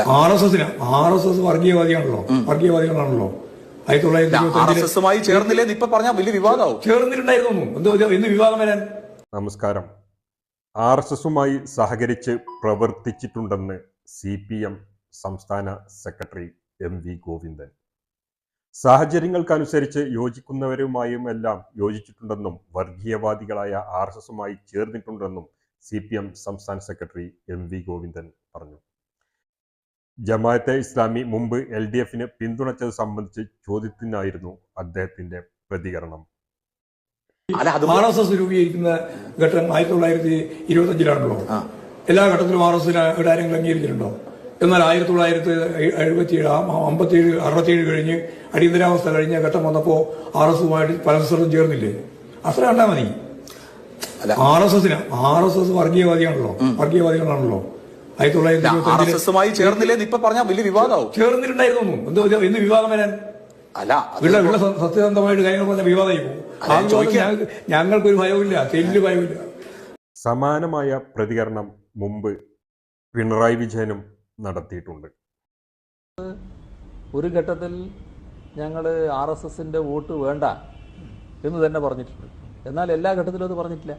R S എസിന് R S S വർഗീയവാദിയാണല്ലോ വർഗീയവാദികളാണല്ലോ. ആയിരത്തി തൊള്ളായിരത്തി ചേർന്നില്ലേ ഇപ്പൊ പറഞ്ഞാൽ വലിയ വിവാദമാവും. ചേർന്നിട്ടുണ്ടായിരുന്നു. എന്തോ എന്ത് വിവാദം വരാൻ? നമസ്കാരം. ആർ എസ് എസുമായി സഹകരിച്ച് പ്രവർത്തിച്ചിട്ടുണ്ടെന്ന് സി പി എം സംസ്ഥാന സെക്രട്ടറി എം വി ഗോവിന്ദൻ. സാഹചര്യങ്ങൾക്കനുസരിച്ച് യോജിക്കുന്നവരുമായും എല്ലാം യോജിച്ചിട്ടുണ്ടെന്നും വർഗീയവാദികളായ ആർ എസ് എസുമായി ചേർന്നിട്ടുണ്ടെന്നും സി പി എം സംസ്ഥാന സെക്രട്ടറി എം വി ഗോവിന്ദൻ പറഞ്ഞു. ജമാഅത്തെ ഇസ്ലാമി മുമ്പ് എൽ ഡി എഫിന് പിന്തുണച്ചത് സംബന്ധിച്ച് ചോദ്യത്തിനായിരുന്നു അദ്ദേഹത്തിന്റെ പ്രതികരണം. അല്ല അത് ആർ എസ് എസ് രൂപീകരിക്കുന്ന ഘട്ടം ആയിരത്തി തൊള്ളായിരത്തി ഇരുപത്തി അഞ്ചിലാണല്ലോ എല്ലാ ഘട്ടത്തിലും ആർ എസ് ആരെങ്കിലും അംഗീകരിച്ചിട്ടുണ്ടോ? എന്നാൽ ആയിരത്തി തൊള്ളായിരത്തി എഴുപത്തിയേഴ് അമ്പത്തിയേഴ് അറുപത്തിയേഴ് കഴിഞ്ഞ് അടിയന്തരാവസ്ഥ കഴിഞ്ഞ ഘട്ടം വന്നപ്പോ ആർ എസ് എസുമായിട്ട് പല സ്ഥലത്തും ചേർന്നില്ലേ? അത്ര കണ്ടാൽ മതി. അല്ല. ആർ എസ് എസിന് ആർ എസ് എസ് വർഗീയവാദിയാണല്ലോ. വർഗീയവാദികളാണല്ലോ. ആയിരത്തി തൊള്ളായിരത്തി ആർ ഇരുപത്തി എസ് അഞ്ചിൽ എസുമായി ചേർന്നില്ലേ ഇപ്പൊ പറഞ്ഞാൽ വലിയ വിവാദമാവും. ചേർന്നിട്ടുണ്ടായിരുന്നു എന്തോ എന്ത് വിവാദം വരാൻ? അല്ല ഇവിടെ സത്യസന്ധമായിട്ട് കാര്യങ്ങൾ പറഞ്ഞ വിവാദമായി പോകും. ഞങ്ങൾക്കൊരു ഭയവുമില്ല തെല്ല് ഭയവുമില്ല. സമാനമായ പ്രതികരണം മുമ്പ് പിണറായി വിജയനും നടത്തിയിട്ടുണ്ട്. ഒരു ഘട്ടത്തിൽ ഞങ്ങൾ ആർ എസ് എസിന്റെ വോട്ട് വേണ്ട എന്ന് തന്നെ പറഞ്ഞിട്ടുണ്ട്. എന്നാൽ എല്ലാ ഘട്ടത്തിലും അത് പറഞ്ഞിട്ടില്ല.